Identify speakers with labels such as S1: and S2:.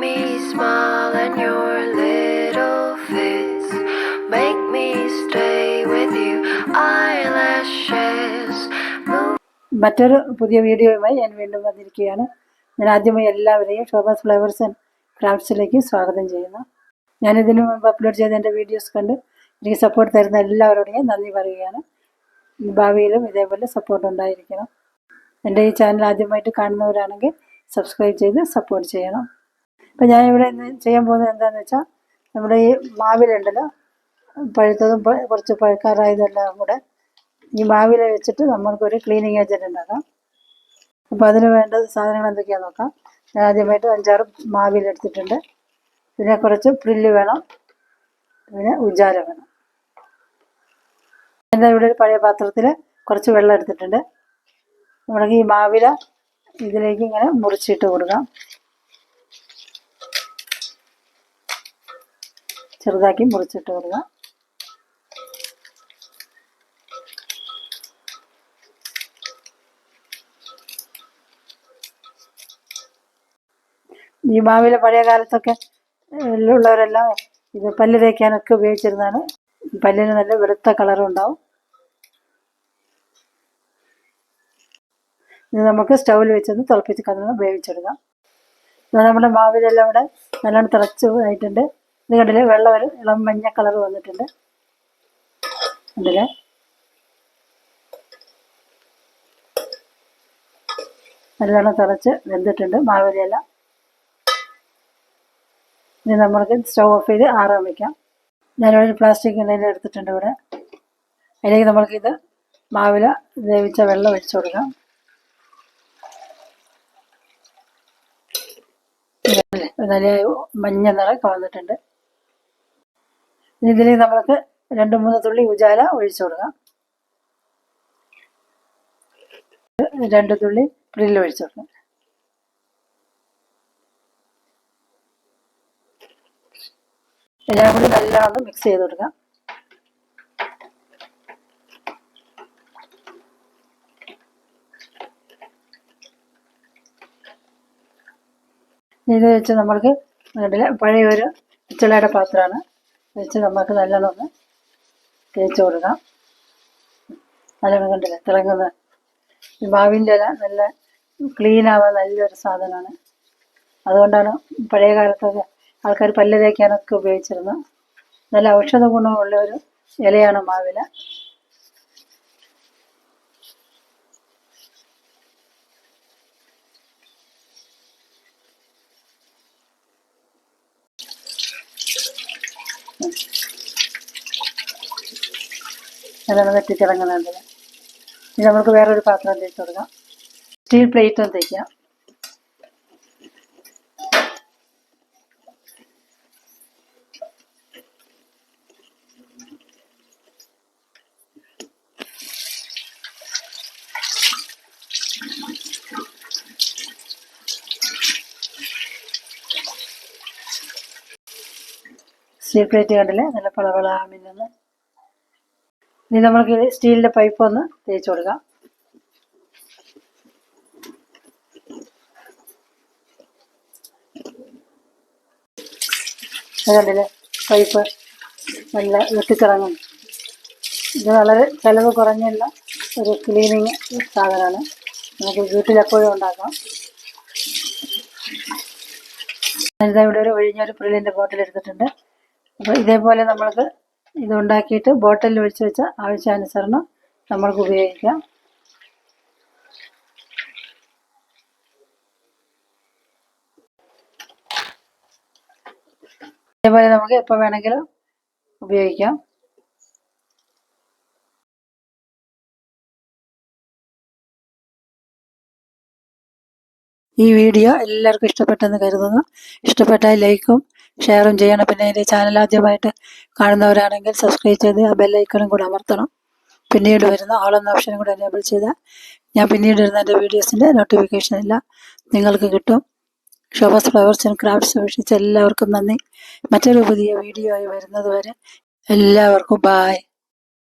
S1: me smile and your little face. Make me stay with you. Eyelashes.
S2: മറ്റൊരു പുതിയ വീഡിയോയുമായി ഞാൻ വീണ്ടും വന്നിരിക്കുകയാണ്. ഞാൻ ആദ്യമായി എല്ലാവരെയും ഷോബാസ് ഫ്ലവേഴ്സ് ആൻഡ് ക്രാഫ്റ്റ്സിലേക്ക് സ്വാഗതം ചെയ്യുന്നു. ഞാൻ ഇതിനു മുമ്പ് അപ്ലോഡ് ചെയ്ത എന്റെ വീഡിയോസ് കണ്ട് എനിക്ക് സപ്പോർട്ട് തരുന്ന എല്ലാവരോടും നന്ദി പറയുകയാണ്. ഭാവിയിലും ഇതേപോലെ സപ്പോർട്ട് ഉണ്ടായിരിക്കണം. എന്റെ ഈ ചാനൽ ആദ്യമായിട്ട് കാണുന്നവരാണെങ്കിൽ സബ്സ്ക്രൈബ് ചെയ്ത് സപ്പോർട്ട് ചെയ്യണം. അപ്പം ഇവിടെ ഇന്ന് ചെയ്യാൻ പോകുന്നത് എന്താണെന്ന് വെച്ചാൽ നമ്മുടെ ഈ മാവിലുണ്ടല്ലോ പഴുത്തതും കുറച്ച് പഴുക്കാറായതെല്ലാം കൂടെ ഈ മാവില വെച്ചിട്ട് നമ്മൾക്കൊരു ക്ലീനിങ് ഏജന്റ് ഉണ്ടാക്കാം. അപ്പോൾ അതിന് വേണ്ട സാധനങ്ങൾ എന്തൊക്കെയാണെന്ന് നോക്കാം. ഞാൻ ആദ്യമായിട്ട് അഞ്ചാറ് മാവില എടുത്തിട്ടുണ്ട് പിന്നെ കുറച്ച് പ്രില്ല് വേണം. പിന്നെ ഉജാല വേണം. എന്റെ ഇവിടെ ഒരു പഴയ പാത്രത്തിൽ കുറച്ച് വെള്ളം എടുത്തിട്ടുണ്ട്. നമ്മുടെ ഈ മാവില ഇതിലേക്ക് ഇങ്ങനെ മുറിച്ചിട്ട് കൊടുക്കാം. ചെറുതാക്കി മുറിച്ചിട്ട് കൊടുക്കാം ഈ മാവില പഴയ കാലത്തൊക്കെ ഉള്ളവരെല്ലാം ഇത് പല്ല് തേക്കാനൊക്കെ ഉപയോഗിച്ചിരുന്നാണ് പല്ലിന് നല്ല വെളുത്ത കളറും ഉണ്ടാവും. ഇത് നമുക്ക് സ്റ്റൗവിൽ വെച്ചൊന്ന് തിളപ്പിച്ച് കഥ വേവിച്ചെടുക്കാം നമ്മുടെ മാവിലെല്ലാം ഇവിടെ നല്ലോണം തിളച്ച് ആയിട്ടുണ്ട്. ഇത് കണ്ടില്ലേ? വെള്ളം ഒരു ഇളം മഞ്ഞ കളർ വന്നിട്ടുണ്ട്. കണ്ടില്ലേ നല്ലോണം തിളച്ച് വെന്തിട്ടുണ്ട്. മാവേലിയെല്ലാം ഇനി നമ്മൾക്ക് സ്റ്റവ് ഓഫ് ചെയ്ത് ആറാൻ വയ്ക്കാം ഞാനിവിടെ ഒരു പ്ലാസ്റ്റിക് എന്തെങ്കിലും എടുത്തിട്ടുണ്ട് ഇവിടെ. അതിലേക്ക് നമ്മൾക്കിത് മാവില വേവിച്ച വെള്ളം ഒഴിച്ചു കൊടുക്കാം. നല്ല മഞ്ഞ നിറം വന്നിട്ടുണ്ട്. ഇതിലേക്ക് നമ്മൾക്ക് രണ്ട് മൂന്ന് തുള്ളി ഉജാല ഒഴിച്ചു കൊടുക്കാം. രണ്ട് തുള്ളി പ്രില്ല് ഒഴിച്ചു കൊടുക്കാം. എല്ലാം കൂടി നല്ലോണം മിക്സ് ചെയ്ത് കൊടുക്കാം. ഇത് വെച്ച് നമ്മൾക്ക് പഴയ ഒരു പിച്ചളയുടെ പാത്രമാണ്. വെച്ച് നമുക്ക് നല്ലോണം ഒന്ന് തേച്ച് കൊടുക്കാം. നല്ലോണം കണ്ടില്ല? തിളങ്ങുന്ന മാവിന്റെ ഇല നല്ല ആവാൻ നല്ലൊരു സാധനമാണ് അതുകൊണ്ടാണ് പഴയ കാലത്തൊക്കെ ആൾക്കാർ പല്ല് തേക്കാനൊക്കെ ഉപയോഗിച്ചിരുന്നത്. നല്ല ഔഷധ ഗുണമുള്ള ഒരു ഇലയാണ് മാവില. നല്ലോണം വെട്ടിത്തിളങ്ങുന്നുണ്ട് ഇനി നമുക്ക് വേറൊരു പാത്രം തേച്ച് കൊടുക്കാം. സ്റ്റീൽ പ്ലേറ്റും തേക്കാം. സ്റ്റീൽ പ്ലേറ്റ് കണ്ടില്ലേ? നല്ല പളവള മിന്നുന്നു ഇനി നമ്മൾക്ക് സ്റ്റീലിന്റെ പൈപ്പ് ഒന്ന് തേച്ച് കൊടുക്കാം. ഇത് കണ്ടില്ലേ? പൈപ്പ് നല്ല വെട്ടിച്ചിറങ്ങും ഇത് വളരെ ചിലവ് കുറഞ്ഞുള്ള ഒരു ക്ലീനിങ് സാധനമാണ്. നമുക്ക് വീട്ടിലെപ്പോഴും ഉണ്ടാക്കാം. ഇവിടെ ഒരു ഒഴിഞ്ഞൊരു പ്രില്ലിന്റെ ബോട്ടിൽ എടുത്തിട്ടുണ്ട്. അപ്പോൾ ഇതേപോലെ നമ്മൾക്ക് ഇത് ഉണ്ടാക്കിയിട്ട് ബോട്ടിലിൽ ഒഴിച്ച് വെച്ച ആവശ്യാനുസരണം നമ്മൾക്ക് ഉപയോഗിക്കാം. ഇതേപോലെ നമുക്ക് എപ്പോൾ വേണമെങ്കിലും ഉപയോഗിക്കാം. ഈ വീഡിയോ എല്ലാവർക്കും ഇഷ്ടപ്പെട്ടെന്ന് കരുതുന്നു. ഇഷ്ടപ്പെട്ടാൽ ലൈക്കും ഷെയറും ചെയ്യണം. പിന്നെ എന്റെ ചാനൽ ആദ്യമായിട്ട് കാണുന്നവരാണെങ്കിൽ സബ്സ്ക്രൈബ് ചെയ്ത് ആ ബെല്ലൈക്കണും കൂടെ അമർത്തണം. പിന്നീട് വരുന്ന എന്ന ഓപ്ഷനും കൂടെ എനേബിൾ ചെയ്താൽ ഞാൻ പിന്നീട് വരുന്ന എന്റെ വീഡിയോസിന്റെ നോട്ടിഫിക്കേഷൻ എല്ലാം നിങ്ങൾക്ക് കിട്ടും. ഷോബസ് ഫ്ലവേഴ്സ് ആൻഡ് ക്രാഫ്റ്റ്സ് വീക്ഷിച്ച എല്ലാവർക്കും നന്ദി. മറ്റൊരു പുതിയ വീഡിയോ ആയി വരുന്നത് വരെ എല്ലാവർക്കും ബായ്